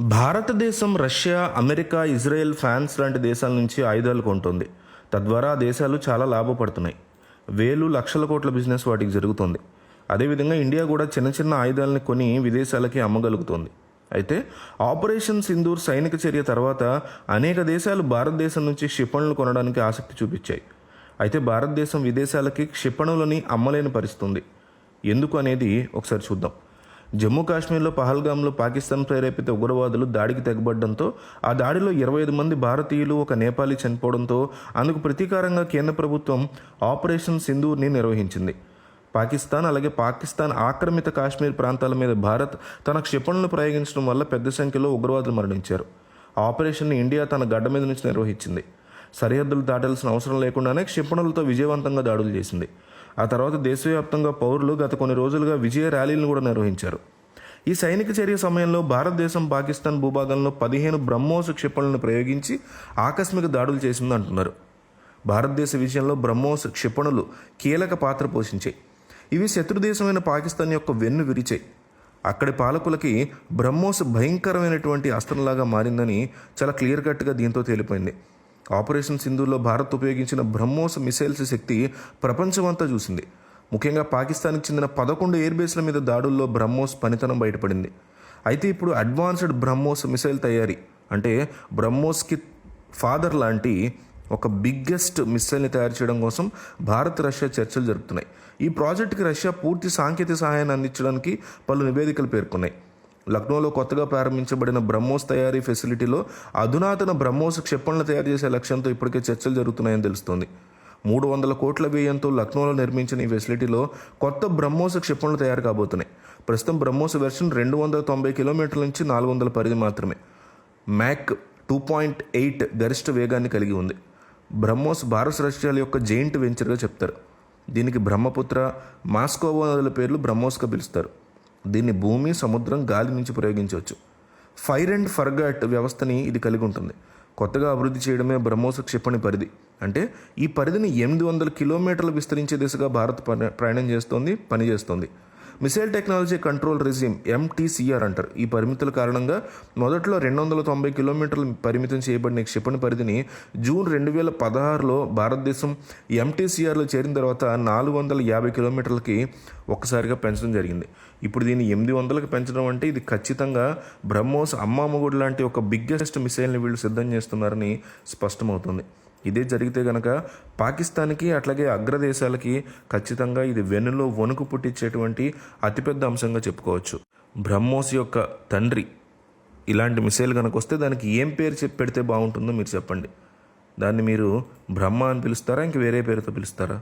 భారతదేశం Russia America Israel France లాంటి దేశాల నుంచి ఆయుధాలు కొంటుంది. తద్వారా ఆ దేశాలు చాలా లాభపడుతున్నాయి. వేలు లక్షల కోట్ల బిజినెస్ వాటికి జరుగుతుంది. అదేవిధంగా ఇండియా కూడా చిన్న చిన్న ఆయుధాలని కొని విదేశాలకి అమ్మగలుగుతోంది. అయితే ఆపరేషన్ సింధూర్ సైనిక చర్య తర్వాత అనేక దేశాలు భారతదేశం నుంచి క్షిపణులు కొనడానికి ఆసక్తి చూపించాయి. అయితే భారతదేశం విదేశాలకి క్షిపణులని అమ్మలేని పరిస్థితుంది. ఎందుకు అనేది ఒకసారి చూద్దాం. జమ్మూ కాశ్మీర్లో పహల్గామ్లో పాకిస్తాన్ ప్రేరేపిత ఉగ్రవాదులు దాడికి తెగబడడంతో ఆ దాడిలో ఇరవై ఐదు మంది భారతీయులు ఒక నేపాలీ చనిపోవడంతో అందుకు ప్రతీకారంగా కేంద్ర ప్రభుత్వం ఆపరేషన్ సింధూర్ని నిర్వహించింది. పాకిస్తాన్ అలాగే పాకిస్తాన్ ఆక్రమిత కాశ్మీర్ ప్రాంతాల మీద భారత్ తన క్షిపణులను ప్రయోగించడం వల్ల పెద్ద సంఖ్యలో ఉగ్రవాదులు మరణించారు. ఆపరేషన్ని ఇండియా తన గడ్డ మీద నుంచి నిర్వహించింది. సరిహద్దులు దాటాల్సిన అవసరం లేకుండానే క్షిపణులతో విజయవంతంగా దాడులు చేసింది. ఆ తర్వాత దేశవ్యాప్తంగా పౌరులు గత కొన్ని రోజులుగా విజయ ర్యాలీలను కూడా నిర్వహించారు. ఈ సైనిక చర్య సమయంలో భారతదేశం పాకిస్తాన్ భూభాగంలో పదిహేను బ్రహ్మోస్ క్షిపణులను ప్రయోగించి ఆకస్మిక దాడులు చేసింది అంటున్నారు. భారతదేశ విజయంలో బ్రహ్మోస్ క్షిపణులు కీలక పాత్ర పోషించాయి. ఇవి శత్రుదేశమైన పాకిస్తాన్ యొక్క వెన్ను విరిచాయి. అక్కడి పాలకులకి బ్రహ్మోస్ భయంకరమైనటువంటి అస్త్రంలాగా మారిందని చాలా క్లియర్ కట్గా దీంతో తేలిపోయింది. ఆపరేషన్ సింధులో భారత్ ఉపయోగించిన బ్రహ్మోస్ మిసైల్స్ శక్తి ప్రపంచమంతా చూసింది. ముఖ్యంగా పాకిస్తాన్కి చెందిన పదకొండు ఎయిర్ బేస్ల మీద దాడుల్లో బ్రహ్మోస్ పనితనం బయటపడింది. అయితే ఇప్పుడు అడ్వాన్స్డ్ బ్రహ్మోస్ మిసైల్ తయారీ అంటే బ్రహ్మోస్కి ఫాదర్ లాంటి ఒక బిగ్గెస్ట్ మిస్సైల్ని తయారు చేయడం కోసం భారత్ రష్యా చర్చలు జరుపుతున్నాయి. ఈ ప్రాజెక్టుకి రష్యా పూర్తి సాంకేతిక సహాయాన్ని అందించడానికి పలు నివేదికలు పేర్కొన్నాయి. లక్నోలో కొత్తగా ప్రారంభించబడిన బ్రహ్మోస్ తయారీ ఫెసిలిటీలో అధునాతన బ్రహ్మోస్ క్షిపణులు తయారు చేసే లక్ష్యంతో ఇప్పటికే చర్చలు జరుగుతున్నాయని తెలుస్తోంది. మూడు వందల కోట్ల వ్యయంతో లక్నోలో నిర్మించిన ఈ ఫెసిలిటీలో కొత్త బ్రహ్మోస్ క్షిపణులు తయారు కాబోతున్నాయి. ప్రస్తుతం బ్రహ్మోస్ వెర్షన్ రెండు వందల తొంభై కిలోమీటర్ల నుంచి నాలుగు వందల పరిధి మాత్రమే. మ్యాక్ టూ పాయింట్ ఎయిట్ గరిష్ట వేగాన్ని కలిగి ఉంది. బ్రహ్మోస్ భారత్ రష్యాల యొక్క జెయింట్ వెంచర్గా చెప్తారు. దీనికి బ్రహ్మపుత్ర మాస్కోవో నదుల పేర్లు బ్రహ్మోస్గా పిలుస్తారు. దీన్ని భూమి సముద్రం గాలి నుంచి ప్రయోగించవచ్చు. ఫైర్ అండ్ ఫర్గాట్ వ్యవస్థని ఇది కలిగి ఉంటుంది. కొత్తగా అభివృద్ధి చేయడమే బ్రహ్మోస్ క్షిపణి పరిధి. అంటే ఈ పరిధిని ఎనిమిది వందల కిలోమీటర్లు విస్తరించే దిశగా భారత్ ప్రయాణం చేస్తోంది పనిచేస్తోంది. Missile technology control regime MTCR అంటారు. ఈ పరిమితుల కారణంగా మొదట్లో రెండు వందల తొంభై కిలోమీటర్లు పరిమితం చేయబడిన క్షిపణి పరిధిని జూన్ రెండు వేల పదహారులో భారతదేశం ఎంటీసీఆర్లో చేరిన తర్వాత నాలుగు వందల యాభై కిలోమీటర్లకి ఒక్కసారిగా పెంచడం జరిగింది. ఇప్పుడు దీన్ని ఎనిమిది వందలకు పెంచడం అంటే ఇది ఖచ్చితంగా బ్రహ్మోస్ అమ్మామగుడు లాంటి ఒక బిగ్గెస్ట్ మిసైల్ని వీళ్ళు సిద్ధం చేస్తున్నారని స్పష్టమవుతుంది. ఇదే జరిగితే గనక పాకిస్తాన్కి అట్లాగే అగ్రదేశాలకి ఖచ్చితంగా ఇది వెన్నులో వణుకు పుట్టించేటువంటి అతిపెద్ద అంశంగా చెప్పుకోవచ్చు. బ్రహ్మోస్ యొక్క తండ్రి ఇలాంటి మిసైల్ కనుక వస్తే దానికి ఏం పేరు చెప్పి పెడితే బాగుంటుందో మీరు చెప్పండి. దాన్ని మీరు బ్రహ్మ అని పిలుస్తారా? ఇంక వేరే పేరుతో పిలుస్తారా?